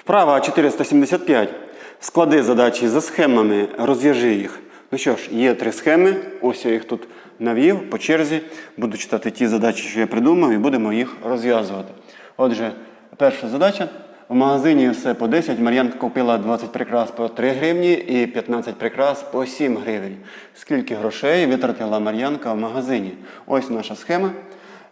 Вправа 475. Склади задачі за схемами, розв'яжи їх. Ну що ж, є три схеми. Ось я їх тут навів по черзі. Буду читати ті задачі, що я придумав, і будемо їх розв'язувати. Отже, перша задача. В магазині все по 10. Мар'янка купила 20 прикрас по 3 гривні і 15 прикрас по 7 гривень. Скільки грошей витратила Мар'янка в магазині? Ось наша схема.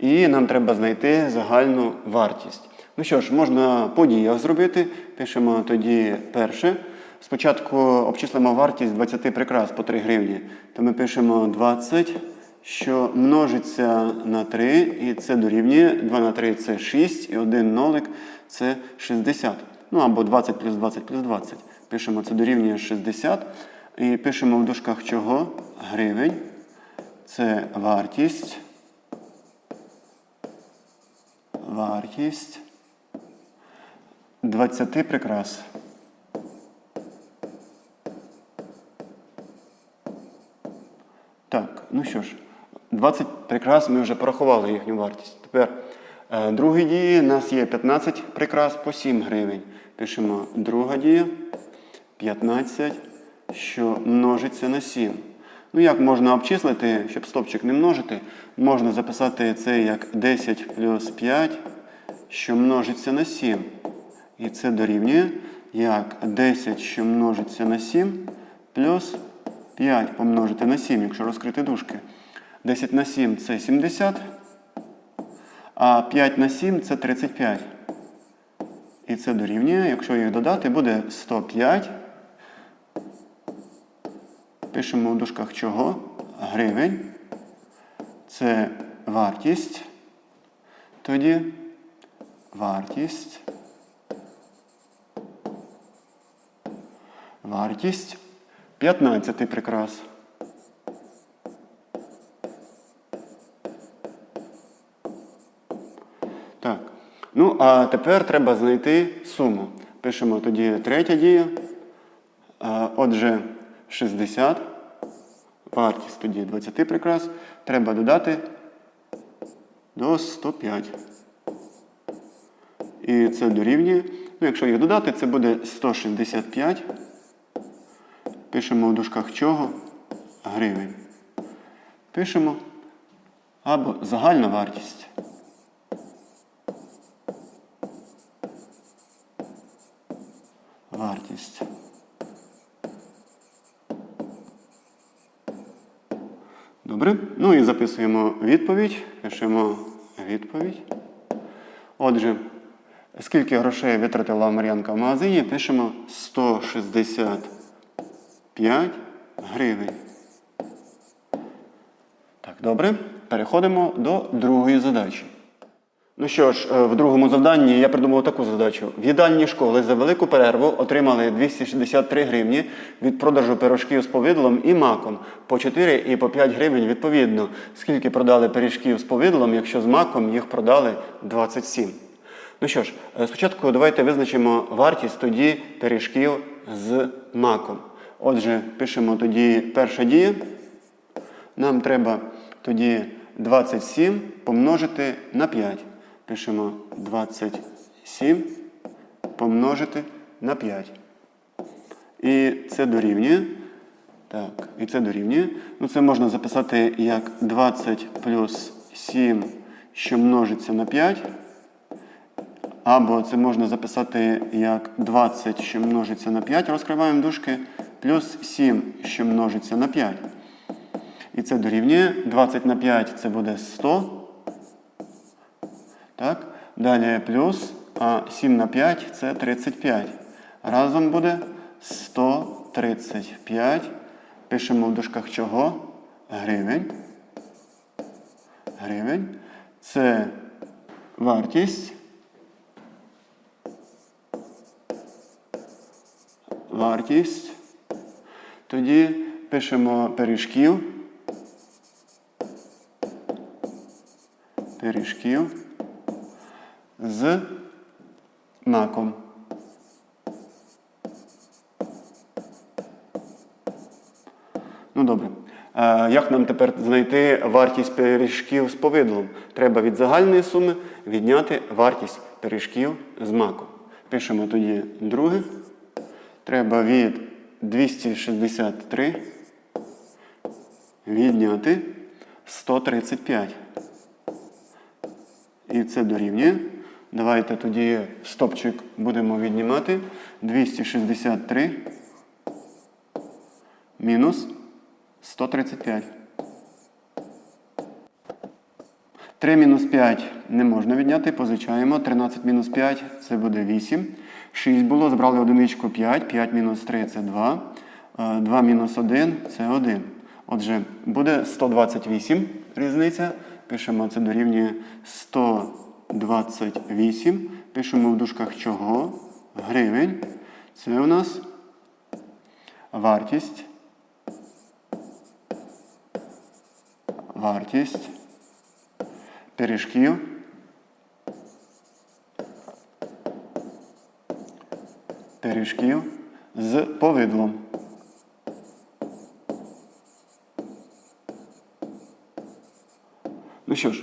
І нам треба знайти загальну вартість. Ну що ж, можна по діях зробити. Пишемо тоді перше. Спочатку обчислимо вартість 20 прикрас по 3 гривні. То ми пишемо 20, що множиться на 3, і це дорівнює. 2 на 3 це 6, і 1 нолик це 60. Ну або 20 плюс 20 плюс 20. Пишемо, це дорівнює 60. І пишемо в дужках чого? Гривень. Це вартість. Вартість 20 прикрас. Так, ну що ж, 20 прикрас ми вже порахували їхню вартість. Тепер е, другій дії у нас є 15 прикрас по 7 гривень. Пишемо друга дія 15, що множиться на 7. Ну, як можна обчислити, щоб стопчик не множити, можна записати це як 10 плюс 5, що множиться на 7. І це дорівнює як 10, що множиться на 7, плюс 5 помножити на 7, якщо розкрити дужки. 10 на 7 це 70, а 5 на 7 це 35. І це дорівнює, якщо їх додати, буде 105. Пишемо в дужках чого? Гривень. Це вартість. Тоді вартість. Вартість 15 прикрас. Так. Ну, а тепер треба знайти суму. Пишемо тоді третя дія. Отже, 60. Вартість тоді 20 прикрас. Треба додати до 105. І це дорівнює. Ну, якщо їх додати, це буде 165. Пишемо в дужках чого? Гривень. Пишемо або загальна вартість. Вартість. Добре. Ну і записуємо відповідь. Пишемо відповідь. Отже, скільки грошей витратила Мар'янка в магазині, пишемо 165 гривень. Так, добре. Переходимо до другої задачі. Ну що ж, е, в другому завданні я придумав таку задачу. В їдальні школи за велику перерву отримали 263 гривні від продажу пирожків з повидлом і маком по 4 і по 5 гривень відповідно. Скільки продали пиріжків з повидлом, якщо з маком їх продали 27. Ну що ж, е, спочатку давайте визначимо вартість тоді пиріжків з маком. Отже, пишемо тоді перша дія. Нам треба тоді 27 помножити на 5. Пишемо 27 помножити на 5. І це дорівнює. Так, і це дорівнює. Ну, це можна записати як 20 плюс 7, що множиться на 5. Або це можна записати як 20, що множиться на 5. Розкриваємо дужки, плюс 7, що множиться на 5. І це дорівнює 20 на 5 це буде 100. Так? Далі плюс, а 7 на 5 це 35. Разом буде 135. Пишемо в дужках чого? Гривень. Гривень. Це вартість. Вартість. Тоді пишемо пиріжків. Пиріжків з маком. Ну добре. Е, Як нам тепер знайти вартість пиріжків з повидлом? Треба від загальної суми відняти вартість пиріжків з маком. Пишемо тоді друге. Треба від 263 відняти 135. І це дорівнює. Давайте тоді стопчик будемо віднімати. 263 мінус 135. 3 мінус 5 не можна відняти, позичаємо. 13 мінус 5 це буде 8. 6 було, збрали одиничку 5. 5 мінус 3 це 2. 2 мінус 1 це 1. Отже, буде 128 різниця. Пишемо, це дорівнює 128. Пишемо в дужках чого? Гривень. Це у нас вартість. Вартість пиріжків. Пиріжків з повидлом. Ну що ж,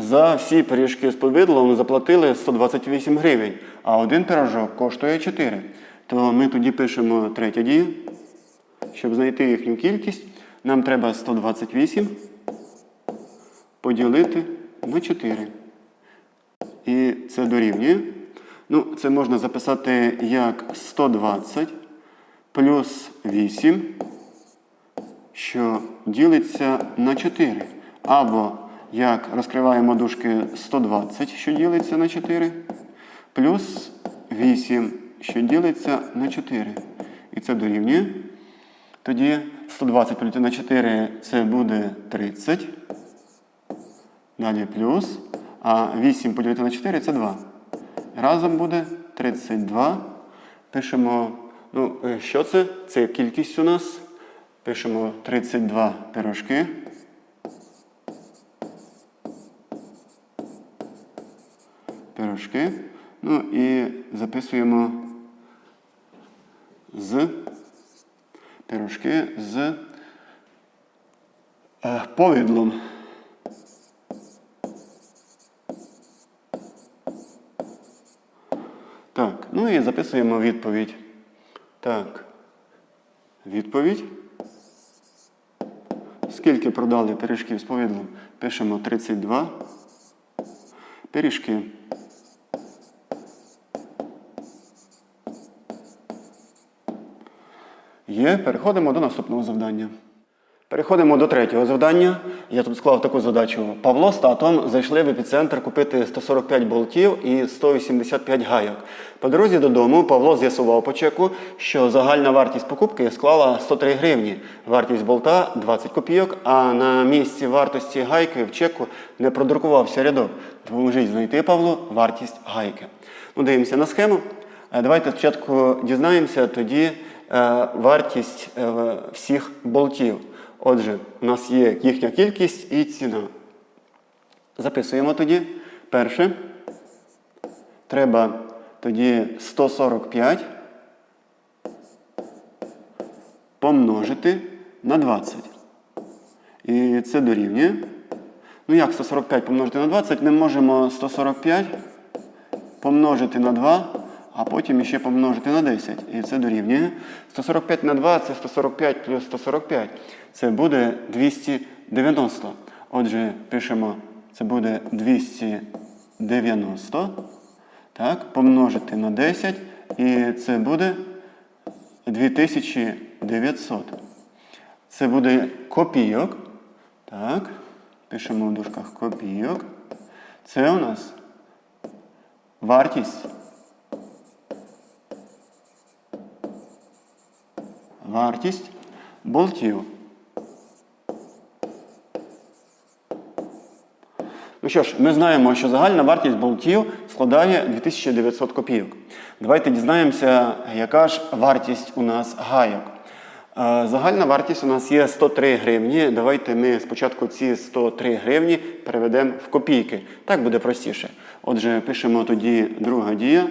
за всі пиріжки з повидлом заплатили 128 гривень, а один пирожок коштує 4. То ми тоді пишемо третя дія. Щоб знайти їхню кількість, нам треба 128 поділити на 4. І це дорівнює. Ну, це можна записати як 120 плюс 8, що ділиться на 4. Або як розкриваємо дужки 120, що ділиться на 4, плюс 8, що ділиться на 4. І це дорівнює. Тоді 120 поділити на 4 це буде 30. Далі плюс. А 8 поділити на 4 це 2. Разом буде 32. Пишемо, ну, е, що це? Це кількість у нас. Пишемо 32 пирожки. Пирожки. Ну і записуємо з пирожки з е, повидлом. Так, ну і записуємо відповідь. Так. Відповідь. Скільки продали пиріжків з повидлом? Пишемо 32. Пиріжки. Є. Переходимо до наступного завдання. Переходимо до третього завдання. Я тут склав таку задачу. Павло з татом зайшли в епіцентр купити 145 болтів і 185 гайок. По дорозі додому Павло з'ясував по чеку, що загальна вартість покупки склала 103 гривні, вартість болта 20 копійок, а на місці вартості гайки в чеку не продрукувався рядок. Допоможіть знайти Павлу вартість гайки. Ну, дивимося на схему. Е, Давайте спочатку дізнаємося тоді е, вартість е, всіх болтів. Отже, у нас є їхня кількість і ціна. Записуємо тоді. Перше. Треба тоді 145 помножити на 20. І це дорівнює. Ну як 145 помножити на 20? Ми можемо 145 помножити на 2, а потім ще помножити на 10. І це дорівнює. 145 на 2 це 145 плюс 145. Це буде 290. Отже, пишемо, це буде 290. Так, помножити на 10. І це буде 2900. Це буде копійок. Так, пишемо в дужках копійок. Це у нас вартість. Вартість болтів. Ну що ж, ми знаємо, що загальна вартість болтів складає 2900 копійок. Давайте дізнаємося, яка ж вартість у нас гайок. Е, Загальна вартість у нас є 103 гривні. Давайте ми спочатку ці 103 гривні переведемо в копійки. Так буде простіше. Отже, пишемо тоді друга дія.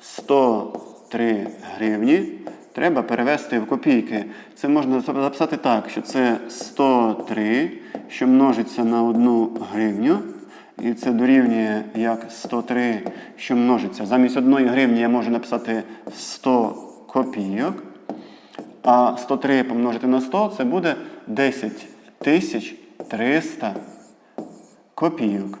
103 гривні. Треба перевести в копійки. Це можна записати так, що це 103, що множиться на 1 гривню. І це дорівнює як 103, що множиться. Замість одної гривні я можу написати 100 копійок. А 103 помножити на 100 це буде 10 тисяч 300 копійок.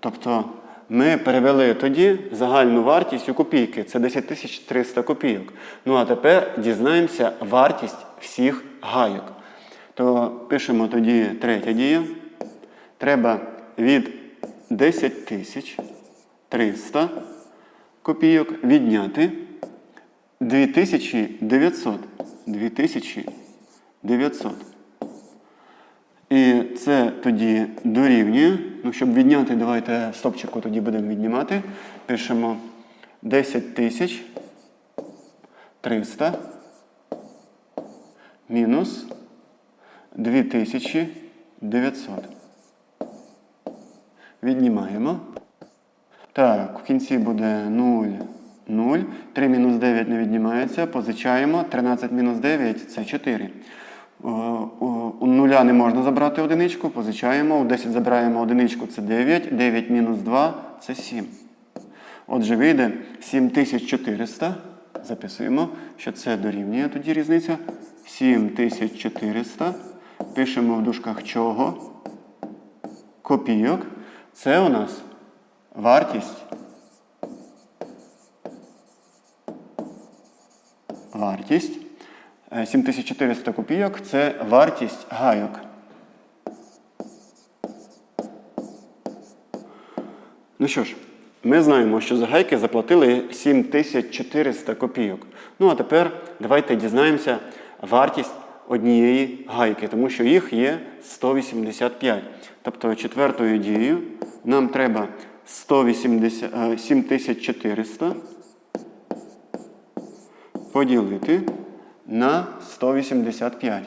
Тобто ми перевели тоді загальну вартість у копійки. Це 10 тисяч 300 копійок. Ну а тепер дізнаємося вартість всіх гайок. То пишемо тоді третя дія. Треба від 10 тисяч 300 копійок відняти 2900. 2900. І це тоді дорівнює. Ну, щоб відняти, давайте стопчику тоді будемо віднімати. Пишемо 10 тисяч 300 мінус 2900. Віднімаємо. Так, в кінці буде 0, 0. 3 мінус 9 не віднімається. Позичаємо. 13 мінус 9 це 4. О, о, У нуля не можна забрати одиничку, позичаємо. У 10 забираємо одиничку, це 9. 9 мінус 2 це 7. Отже, вийде 7400. Записуємо, що це дорівнює тоді різниця. 7400. Пишемо в дужках чого? Копійок. Це у нас вартість. Вартість. Е, 7400 копійок це вартість гайок. Ну що ж, ми знаємо, що за гайки заплатили 7400 копійок. Ну а тепер давайте дізнаємося вартість однієї гайки, тому що їх є 185. Тобто четвертою дією нам треба 180, е, 7400 поділити на 185.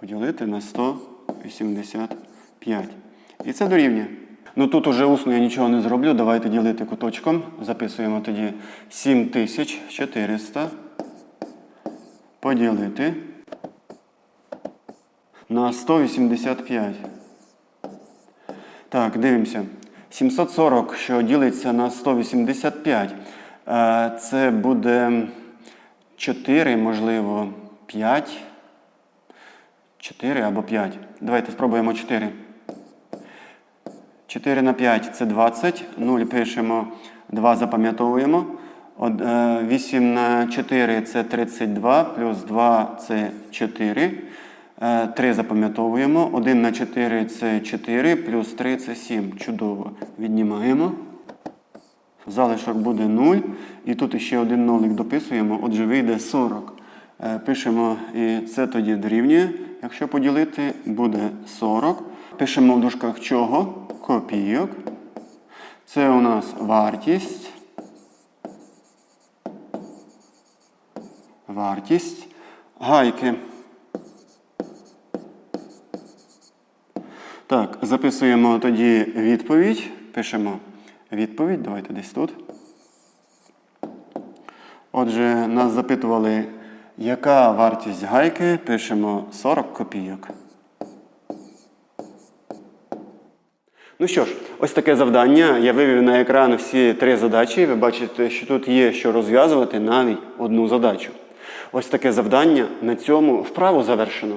Поділити на 185. І це дорівнює. Ну тут уже усно я нічого не зроблю. Давайте ділити куточком. Записуємо тоді 7400 поділити на 185. Так, дивимося. 740, що ділиться на 185. Е, Це буде 4, можливо, 5. 4 або 5. Давайте спробуємо 4. 4 на 5 це 20. 0 пишемо, 2 запам'ятовуємо. Е, 8 на 4 це 32, плюс 2 це 4. 3 запам'ятовуємо. 1 на 4 це 4, плюс 3 це 7. Чудово. Віднімаємо. Залишок буде 0. І тут ще один нолик дописуємо, отже, вийде 40. Е, Пишемо, і це тоді дорівнює. Якщо поділити, буде 40. Пишемо в дужках чого? Копійок. Це у нас вартість. Вартість гайки. Так, записуємо тоді відповідь. Пишемо відповідь. Давайте десь тут. Отже, нас запитували, яка вартість гайки. Пишемо 40 копійок. Ну що ж, ось таке завдання. Я вивів на екран всі три задачі. Ви бачите, що тут є що розв'язувати навіть одну задачу. Ось таке завдання. На цьому вправу завершено.